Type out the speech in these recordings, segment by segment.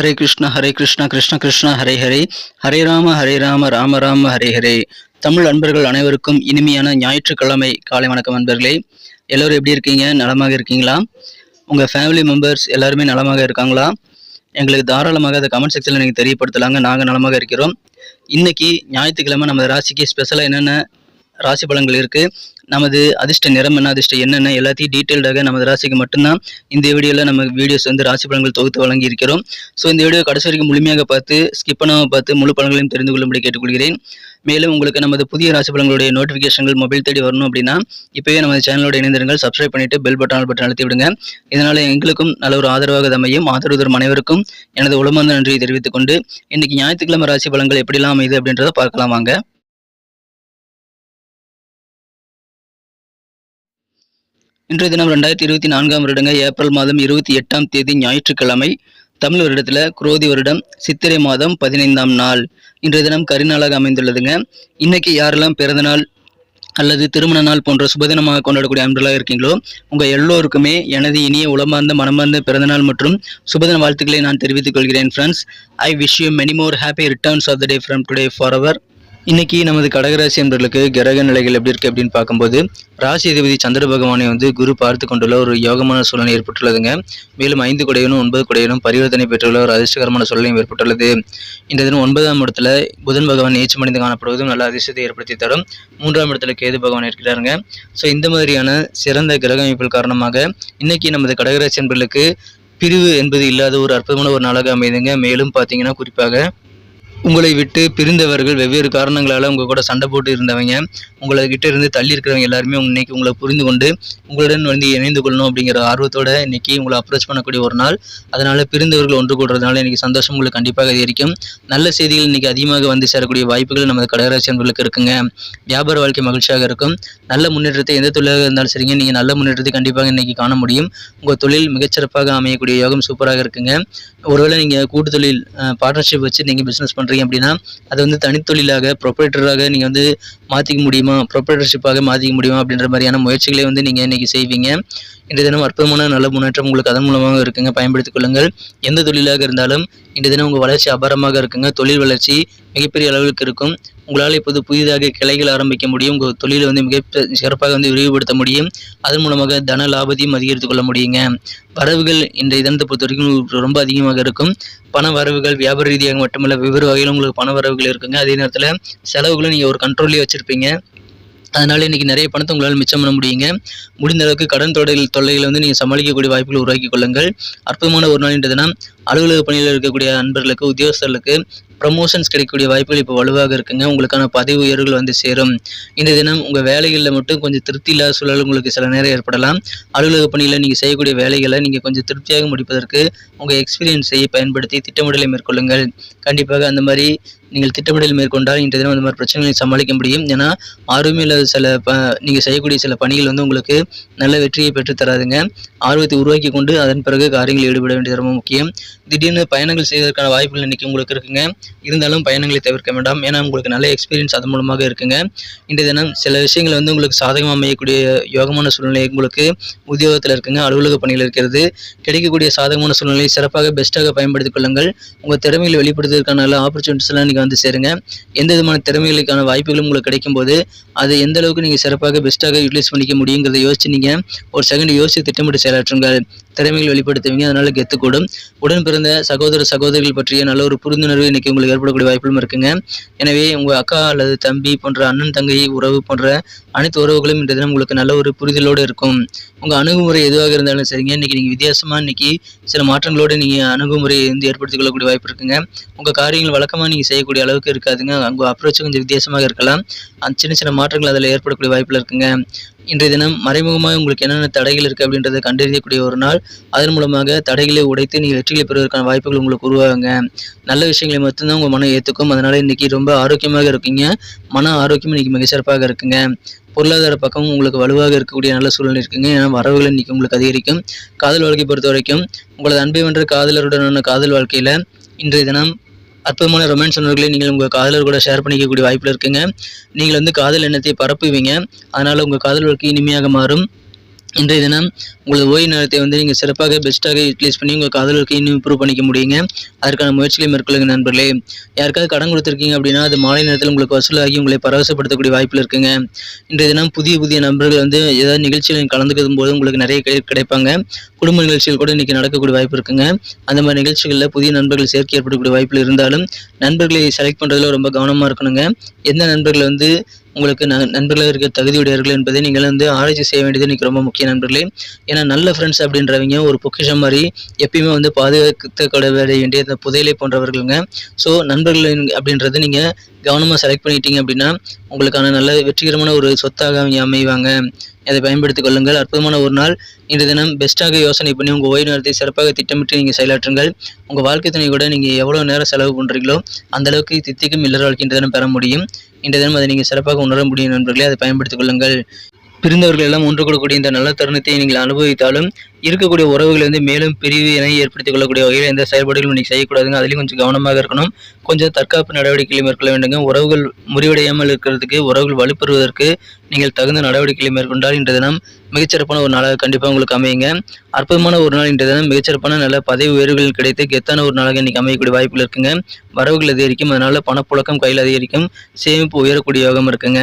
ஹரே கிருஷ்ண ஹரே கிருஷ்ண கிருஷ்ண கிருஷ்ண ஹரே ஹரே. ஹரே ராம ஹரே ராம ராம ராம ஹரே ஹரே. தமிழ் அன்பர்கள் அனைவருக்கும் இனிமையான ஞாயிற்றுக்கிழமை. காலை வணக்கம் அன்பர்களே. எல்லோரும் எப்படி இருக்கீங்க? நலமாக இருக்கீங்களா? உங்கள் ஃபேமிலி மெம்பர்ஸ் எல்லாருமே நலமாக இருக்காங்களா? எங்களுக்கு தாராளமாக அதை கமெண்ட் செக்ஷனில் நீங்கள் தெரியப்படுத்தலாங்க. நாங்கள் நலமாக இருக்கிறோம். இன்னைக்கு ஞாயிற்றுக்கிழமை நம்ம ராசிக்கு ஸ்பெஷலாக என்னென்ன ராசி பலன்கள் இருக்குது நமது அதிர்ஷ்ட நிறம் என்ன அதிர்ஷ்ட என்னென்ன எல்லாத்தையும் டீட்டெயில்டாக நமது ராசிக்கு மட்டும்தான் இந்த வீடியோவில் நம்ம வீடியோஸ் வந்து ராசி பலன்கள் தொகுத்து வழங்கி இருக்கிறோம் ஸோ இந்த வீடியோ கடைசி வரைக்கும் முழுமையாக பார்த்து ஸ்கிப் பண்ணாமல் பார்த்து முழு பலன்களையும் தெரிந்து கொள்ளும்படி கேட்டுக்கொள்கிறேன். மேலும் உங்களுக்கு நமது புதிய ராசி பலன்களுடைய நோட்டிஃபிகேஷன்கள் மொபைல் தேடி வரணும் அப்படின்னா இப்போவே நமது சேனலோட இணைந்திருங்கள். சப்ஸ்கிரைப் பண்ணிட்டு பெல் பட்டன் பட்டன் அழுத்தி விடுங்க. இதனால் எங்களுக்கும் நல்ல ஒரு ஆதரவாக அமையும். ஆதரவு தரும் அனைவருக்கும் எனது உளமார்ந்த நன்றியை தெரிவித்துக் கொண்டு இன்றைக்கி ஞாயிற்றுக்கிழமை ராசி பலன்கள் எப்படிலாம் அமையுது அப்படின்றத பார்க்கலாம் வாங்க. இன்றைய தினம் ரெண்டாயிரத்தி இருபத்தி நான்காம் வருடங்க ஏப்ரல் மாதம் இருபத்தி எட்டாம் தேதி ஞாயிற்றுக்கிழமை தமிழ் வருடத்தில் குரோதி வருடம் சித்திரை மாதம் பதினைந்தாம் நாள். இன்றைய தினம் கரிநாளாக அமைந்துள்ளதுங்க. இன்னைக்கு யாரெல்லாம் பிறந்தநாள் அல்லது திருமண நாள் போன்ற சுபதினமாக கொண்டாடக்கூடிய அன்பர்களாக இருக்கீங்களோ உங்கள் எல்லோருக்குமே எனது இனிய உளமார்ந்த மனமார்ந்த பிறந்தநாள் மற்றும் சுபதின வாழ்த்துக்களை நான் தெரிவித்துக் கொள்கிறேன் friends I wish you many more happy returns of the day from today for our இன்னைக்கு நமது கடகராசி என்பர்களுக்கு கிரக நிலைகள் எப்படி இருக்கு அப்படின்னு பார்க்கும்போது ராசி அதிபதி சந்திர பகவானை வந்து குரு பார்த்து கொண்டுள்ள ஒரு யோகமான சூழ்நிலை ஏற்பட்டுள்ளதுங்க. மேலும் ஐந்து குடையனும் ஒன்பது குடையனும் பரிவர்த்தனை பெற்றுள்ள ஒரு அதிர்ஷ்டகரமான சூழ்நிலையும் ஏற்பட்டுள்ளது. இந்த தினம் ஒன்பதாம் இடத்துல புதன் பகவான் ஏச்சமடைந்து காணப்படுவதும் நல்ல அதிர்ஷ்டத்தை ஏற்படுத்தி தரும். மூன்றாம் இடத்துல கேது பகவான் இருக்கிறாருங்க. ஸோ இந்த மாதிரியான சிறந்த கிரக அமைப்புகள் காரணமாக இன்னைக்கு நமது கடகராசி என்பர்களுக்கு பிரிவு என்பது இல்லாத ஒரு அற்புதமான ஒரு நாளாக அமைதுங்க மேலும் பார்த்தீங்கன்னா குறிப்பாக உங்களை விட்டு பிரிந்தவர்கள் வெவ்வேறு காரணங்களால் உங்கள் கூட சண்டை போட்டு இருந்தவங்க உங்களை கிட்ட இருந்து தள்ளி இருக்கிறவங்க எல்லாருமே இன்னைக்கு உங்களை புரிந்து கொண்டு உங்களுடன் வந்து இணைந்து கொள்ளணும் அப்படிங்கிற ஆர்வத்தோட இன்னைக்கு உங்களை அப்ரோச் பண்ணக்கூடிய ஒரு நாள். அதனால் பிரிந்தவர்கள் ஒன்று கூடுறதுனால இன்னைக்கு சந்தோஷம் உங்களுக்கு கண்டிப்பாக அதிகரிக்கும். நல்ல செய்திகள் இன்னைக்கு அதிகமாக வந்து சேரக்கூடிய வாய்ப்புகள் நமது கடகராசி அன்பர்களுக்கு இருக்குங்க. வியாபார வாழ்க்கை மகிழ்ச்சியாக இருக்கும். நல்ல முன்னேற்றத்தை எந்த தொழிலாக இருந்தாலும் சரிங்க. நீங்கள் நல்ல முன்னேற்றத்தை கண்டிப்பாக இன்னைக்கு காண முடியும். உங்கள் தொழில் மிகச்சிறப்பாக அமையக்கூடிய யோகம் சூப்பராக இருக்குங்க. ஒருவேளை நீங்கள் கூட்டு தொழில் பார்ட்னர்ஷிப் வச்சு நீங்கள் பிஸ்னஸ் பண்ணுற பண்ணுறீங்க அப்படின்னா அதை வந்து தனித்தொழிலாக ப்ரொப்ரேட்டராக நீங்கள் வந்து மாற்றிக்க முடியுமா? ப்ரொப்ரேட்டர்ஷிப்பாக மாற்றிக்க முடியுமா? அப்படின்ற மாதிரியான முயற்சிகளை வந்து நீங்கள் இன்றைக்கி செய்வீங்க. இன்றைய தினம் அற்புதமான நல்ல முன்னேற்றம் உங்களுக்கு அதன் மூலமாக இருக்குங்க. பயன்படுத்திக் கொள்ளுங்கள். எந்த தொழிலாக இருந்தாலும் இன்றைய தினம் உங்கள் வளர்ச்சி அபாரமாக இருக்குங்க. தொழில் வளர்ச்சி மிகப்பெரிய அளவிற்கு இருக்கும். உங்களால் இப்போது புதிதாக கிளைகள் ஆரம்பிக்க முடியும் உங்கள் தொழிலை வந்து மிக சிறப்பாக வந்து விரிவுபடுத்த முடியும். அதன் மூலமாக தன லாபத்தையும் அதிகரித்துக் கொள்ள முடியுங்க. வரவுகள் இன்றைய தினத்தை பொறுத்த வரைக்கும் ரொம்ப அதிகமாக இருக்கும். பண வரவுகள் வியாபார ரீதியாக மட்டுமல்ல வெவ்வேறு வகையில் உங்களுக்கு பண வரவுகள் இருக்குங்க. அதே நேரத்தில் செலவுகளும் நீங்கள் ஒரு கண்ட்ரோல்லேயே வச்சுருப்பீங்க. அதனால் இன்றைக்கி நிறைய பணத்தை உங்களால் மிச்சம் பண்ண முடியுங்க. முடிந்த அளவுக்கு கடன் தொடர் தொல்லைகளை வந்து நீங்கள் சமாளிக்கக்கூடிய வாய்ப்புகளை உருவாக்கி கொள்ளுங்கள். அற்புதமான ஒரு நாள் என்றதுனா அலுவலக பணியில் இருக்கக்கூடிய நண்பர்களுக்கு உத்தியோகஸ்தர்களுக்கு ப்ரமோஷன்ஸ் கிடைக்கக்கூடிய வாய்ப்புகள் இப்போ வலுவாக இருக்குங்க. உங்களுக்கான பதவி உயர்வுகள் வந்து சேரும். இந்த தினம் உங்கள் வேலைகளில் மட்டும் கொஞ்சம் திருப்தி இல்லாத சூழல் உங்களுக்கு சில நேரம் ஏற்படலாம். அலுவலக பணியில் நீங்கள் செய்யக்கூடிய வேலைகளை நீங்கள் கொஞ்சம் திருப்தியாக முடிப்பதற்கு உங்கள் எக்ஸ்பீரியன்ஸை பயன்படுத்தி திட்டமிடலை மேற்கொள்ளுங்கள். கண்டிப்பாக அந்த மாதிரி நீங்கள் திட்டமிடல் மேற்கொண்டால் இன்றைய தினம் அந்த மாதிரி பிரச்சனைகளை சமாளிக்க முடியும். ஏன்னா ஆர்வமே இல்லாத சில ப நீங்கள் செய்யக்கூடிய சில பணிகள் வந்து உங்களுக்கு நல்ல வெற்றியை பெற்று தராதுங்க. ஆர்வத்தை உருவாக்கி கொண்டு அதன் பிறகு காரியங்களில் ஈடுபட வேண்டியது ரொம்ப முக்கியம். திடீர்னு பயணங்கள் செய்வதற்கான வாய்ப்புகள் இன்றைக்கி உங்களுக்கு இருக்குங்க. இருந்தாலும் பயணங்களை தவிர்க்க வேண்டாம். ஏன்னா உங்களுக்கு நல்ல எக்ஸ்பீரியன்ஸ் அதன் மூலமாக இருக்குங்க. இன்றைய தினம் சில விஷயங்கள் வந்து உங்களுக்கு சாதகமாக அமையக்கூடிய யோகமான சூழ்நிலை உங்களுக்கு உத்தியோகத்தில் இருக்குங்க. அலுவலக பணியில் இருக்கிறது. கிடைக்கக்கூடிய சாதகமான சூழ்நிலையை சிறப்பாக பெஸ்ட்டாக பயன்படுத்திக் கொள்ளுங்கள். உங்கள் திறமைகளை வெளிப்படுத்துவதற்கான நல்ல ஆப்பர்ச்சுனிட்டிஸ் எல்லாம் நீங்கள் வந்து சேருங்க. எந்த விதமான திறமைகளுக்கான வாய்ப்புகளும் உங்களுக்கு கிடைக்கும் போது அதை எந்த அளவுக்கு நீங்கள் சிறப்பாக பெஸ்ட்டாக யூட்டிலைஸ் பண்ணிக்க முடியுங்கிறத யோசிச்சு நீங்கள் ஒரு செகண்ட் யோசித்து திட்டமிட்டு செயலாற்றுங்கள். திறமைகள் வெளிப்படுத்துவீங்க. அதனால கெத்துக்கூடும் உடன் பிறந்த சகோதர சகோதரிகள் பற்றிய நல்ல ஒரு புரிந்துணர்வு இன்னைக்கு உங்களுக்கு ஏற்படக்கூடிய வாய்ப்புகளும் இருக்குங்க. எனவே உங்கள் அக்கா அல்லது தம்பி போன்ற அண்ணன் தங்கை உறவு போன்ற அனைத்து உறவுகளும் இன்றைய தினம் உங்களுக்கு நல்ல ஒரு புரிதலோடு இருக்கும். உங்கள் அணுகுமுறை எதுவாக இருந்தாலும் சரிங்க. இன்னைக்கு நீங்கள் வித்தியாசமாக இன்னைக்கு சில மாற்றங்களோடு நீங்கள் அணுகுமுறையை வந்து ஏற்படுத்திக் கொள்ளக்கூடிய வாய்ப்பு இருக்குங்க. உங்கள் காரியங்கள் வழக்கமாக நீங்கள் செய்யக்கூடிய அளவுக்கு இருக்காதுங்க. உங்கள் அப்ரோச் கொஞ்சம் வித்தியாசமாக இருக்கலாம். அந்த சின்ன சின்ன மாற்றங்கள் அதில் ஏற்படக்கூடிய வாய்ப்பில் இருக்குங்க. இன்றைய தினம் மறைமுகமாக உங்களுக்கு என்னென்ன தடைகள் இருக்குது அப்படின்றத கண்டறியக்கூடிய ஒரு நாள். அதன் மூலமாக தடைகளை உடைத்து நீங்கள் வெற்றிகளை பெறுவதற்கான வாய்ப்புகள் உங்களுக்கு உருவாகுங்க. நல்ல விஷயங்களை மட்டும்தான் உங்கள் மனம் ஏற்றுக்கும் அதனால் இன்றைக்கி ரொம்ப ஆரோக்கியமாக இருக்கீங்க. மன ஆரோக்கியம் இன்றைக்கி மிக சிறப்பாக இருக்குங்க. பொருளாதார பக்கம் உங்களுக்கு வலுவாக இருக்கக்கூடிய நல்ல சூழ்நிலை இருக்குங்க. ஏன்னா வரவுகள் இன்றைக்கி உங்களுக்கு அதிகரிக்கும். காதல் வாழ்க்கை பொறுத்த வரைக்கும் உங்களது அன்பை வென்ற காதலருடனான காதல் வாழ்க்கையில் இன்றைய தினம் அற்புதமான ரொமான்ஸ் உணர்வுகளை நீங்கள் உங்கள் காதலர் கூட ஷேர் பண்ணிக்கக்கூடிய வாய்ப்பில் இருக்குங்க. நீங்கள் வந்து காதல் எண்ணத்தை பரப்புவீங்க. அதனால் உங்கள் காதல் வாழ்க்கை இனிமையாக மாறும். இன்றைய தினம் உங்களது ஓய்வு நேரத்தை வந்து நீங்கள் சிறப்பாக பெஸ்ட்டாக யூட்டிலைஸ் பண்ணி உங்கள் காதலுக்கு இன்னும் இம்ப்ரூவ் பண்ணிக்க முடியுங்க. அதற்கான முயற்சிகளை மேற்கொள்ளுங்க நண்பர்களே. யாருக்காவது கடன் கொடுத்துருக்கீங்க அப்படின்னா அது மாலை நேரத்தில் உங்களுக்கு வசூலாகி உங்களை பரவசப்படுத்தக்கூடிய வாய்ப்பில் இருக்குங்க. இன்றைய தினம் புதிய புதிய நண்பர்கள் வந்து ஏதாவது நிகழ்ச்சியில் கலந்துக்கும் போது உங்களுக்கு நிறைய கிடைப்பாங்க. குடும்ப நிகழ்ச்சிகள் கூட இன்றைக்கி நடக்கக்கூடிய வாய்ப்பு இருக்குங்க. அந்த மாதிரி நிகழ்ச்சிகளில் புதிய நண்பர்கள் சேர்க்கை ஏற்படக்கூடிய வாய்ப்பில் இருந்தாலும் நண்பர்களை செலக்ட் பண்ணுறதுல ரொம்ப கவனமாக இருக்கணுங்க. எந்த நண்பர்கள் வந்து உங்களுக்கு ந நண்பர்களாக இருக்க தகுதியுடையவர்கள் என்பதை நீங்கள் வந்து ஆராய்ச்சி செய்ய வேண்டியது இன்றைக்கி ரொம்ப முக்கிய நண்பர்களே. ஏன்னா நல்ல ஃப்ரெண்ட்ஸ் அப்படின்றவங்க ஒரு பொக்கிஷம் மாதிரி எப்பயுமே வந்து பாதுகாக்க வேண்டிய இந்த புதையலை போன்றவர்களுங்க. ஸோ நண்பர்கள் அப்படின்றது நீங்கள் கவனமாக செலக்ட் பண்ணிட்டீங்க அப்படின்னா உங்களுக்கான நல்ல வெற்றிகரமான ஒரு சொத்தாக அவங்க அமைவாங்க. அதை பயன்படுத்திக் கொள்ளுங்கள். அற்புதமான ஒரு நாள். இன்று தினம் பெஸ்ட்டாக யோசனை பண்ணி உங்கள் ஓய்வு நேரத்தை சிறப்பாக திட்டமிட்டு நீங்கள் செயலாற்றுங்கள். உங்கள் வாழ்க்கை துணை கூட நீங்கள் எவ்வளோ நேரம் செலவு பண்ணுறீங்களோ அந்தளவுக்கு தித்திக்கும் இல்லற வாழ்க்கை இன்று தினம் பெற முடியும். இன்று தினம் அதை நீங்கள் சிறப்பாக உணர முடியும் நண்பர்களே. அதை பயன்படுத்திக் கொள்ளுங்கள். பிரிந்தவர்கள் எல்லாம் ஒன்று கூடக்கூடிய இந்த நல்ல தருணத்தை நீங்கள் அனுபவித்தாலும் இருக்கக்கூடிய உறவுகளை வந்து மேலும் பிரிவு என ஏற்படுத்திக் கொள்ளக்கூடிய வகையில் எந்த செயல்பாடுகளும் நீங்கள் செய்யக்கூடாதுங்க. அதுலேயும் கொஞ்சம் கவனமாக இருக்கணும். கொஞ்சம் தற்காப்பு நடவடிக்கைகளை மேற்கொள்ள வேண்டுங்க. உறவுகள் முறிவடையாமல் இருக்கிறதுக்கு உறவுகள் வலுப்பெறுவதற்கு நீங்கள் தகுந்த நடவடிக்கைகளை மேற்கொண்டால் இன்றைய தினம் மிகச்சிறப்பான ஒரு நாளாக கண்டிப்பாக உங்களுக்கு அமையுங்க. அற்புதமான ஒரு நாள் இன்றைய தினம். மிகச்சிறப்பான நல்ல பதவி உயர்வுகள் கிடைத்து கெத்தான ஒரு நாளாக இன்னைக்கு அமையக்கூடிய வாய்ப்புகள் இருக்குங்க. வரவுகள் அதிகரிக்கும். அதனால பணப்புழக்கம் கையில் அதிகரிக்கும். சேமிப்பு உயரக்கூடிய யோகம் இருக்குங்க.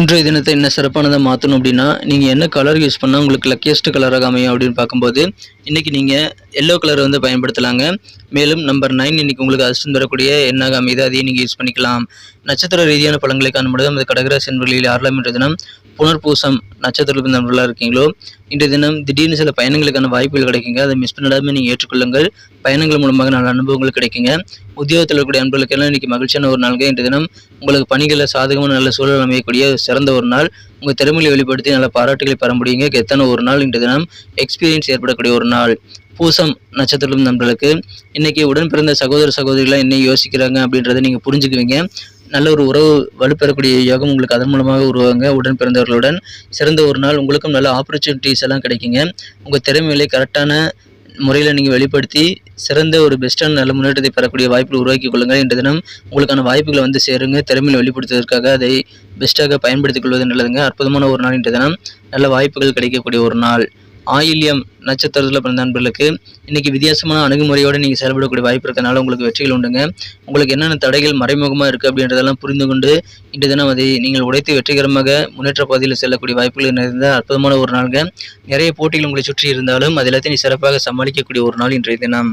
இன்றைய தினத்தை என்ன சிறப்பானதாக மாற்றணும் அப்படின்னா நீங்கள் என்ன கலர் யூஸ் பண்ணால் உங்களுக்கு லக்கியஸ்ட் கலராக அமையும் அப்படின்னு பார்க்கும்போது இன்றைக்கி நீங்கள் எல்லோ கலர் வந்து பயன்படுத்தலாங்க. மேலும் நம்பர் நைன் இன்னைக்கு உங்களுக்கு அதிர்ஷ்டம் தரக்கூடிய எண்ணாக அமைது அதையும் நீங்கள் யூஸ் பண்ணிக்கலாம். நட்சத்திர ரீதியான பழங்களை காணும்பொழுது நமது கடகராசி என்பர்களில் யாரெல்லாம் என்ற தினம் புனர்பூசம் நட்சத்திரத்தில் நண்பர்களாக இருக்கீங்களோ? இன்றைய தினம் திடீர்னு சில பயணங்களுக்கான வாய்ப்புகள் கிடைக்குங்க. அதை மிஸ் பண்ணிடாமல் நீங்கள் ஏற்றுக்கொள்ளுங்கள். பயணங்கள் மூலமாக நல்ல அனுபவங்கள் கிடைக்குங்க. உத்தியோகத்தில் இருக்கக்கூடிய அன்பர்களுக்கெல்லாம் இன்றைக்கி மகிழ்ச்சியான ஒரு நாள்கள் இன்றைய தினம் உங்களுக்கு பணிகளில் சாதகமான நல்ல சூழல் அமையக்கூடிய சிறந்த ஒரு நாள். உங்கள் திறமையை வெளிப்படுத்தி நல்ல பாராட்டுகளை பெற முடியுங்க. எத்தனை ஒரு நாள் இன்றைய தினம். எக்ஸ்பீரியன்ஸ் ஏற்படக்கூடிய ஒரு நாள். பூசம் நட்சத்திரம் நண்பர்களுக்கு இன்னைக்கு உடன் பிறந்த சகோதர சகோதரிகளாம் என்ன யோசிக்கிறாங்க அப்படின்றத நீங்கள் புரிஞ்சுக்குவீங்க. நல்ல ஒரு உறவு வலுப்பெறக்கூடிய யோகம் உங்களுக்கு அதன் மூலமாக உருவாங்க. உடன் பிறந்தவர்களுடன் சிறந்த ஒரு நாள் உங்களுக்கும் நல்ல ஆப்பர்ச்சுனிட்டிஸ் எல்லாம் கிடைக்குங்க. உங்கள் திறமைகளை கரெக்டான முறையில் நீங்கள் வெளிப்படுத்தி சிறந்த ஒரு பெஸ்ட்டான நல்ல முன்னேற்றத்தை பெறக்கூடிய வாய்ப்புகள் உருவாக்கி கொள்ளுங்கள். இன்று தினம் உங்களுக்கான வாய்ப்புகளை வந்து சேருங்க. திறமையை வெளிப்படுத்துவதற்காக அதை பெஸ்ட்டாக பயன்படுத்திக் கொள்வது நல்லதுங்க. அற்புதமான ஒரு நாள் இன்று தினம். நல்ல வாய்ப்புகள் கிடைக்கக்கூடிய ஒரு நாள். ஆயில்யம் நட்சத்திரத்தில் பிறந்த நண்பர்களுக்கு இன்றைக்கி வித்தியாசமான அணுகுமுறையோடு நீங்கள் செயல்படக்கூடிய வாய்ப்பு இருக்கிறதுனால உங்களுக்கு வெற்றிகள் உண்டுங்க. உங்களுக்கு என்னென்ன தடைகள் மறைமுகமாக இருக்குது அப்படின்றதெல்லாம் புரிந்து கொண்டு இன்று தினம் அதை நீங்கள் உடைத்து வெற்றிகரமாக முன்னேற்ற பாதையில் செல்லக்கூடிய வாய்ப்புகள் நிறைந்த அற்புதமான ஒரு நாளுங்க. நிறைய போட்டிகள் உங்களை சுற்றி இருந்தாலும் அது எல்லாத்தையும் சிறப்பாக சமாளிக்கக்கூடிய ஒரு நாள் இன்றைய தினம்.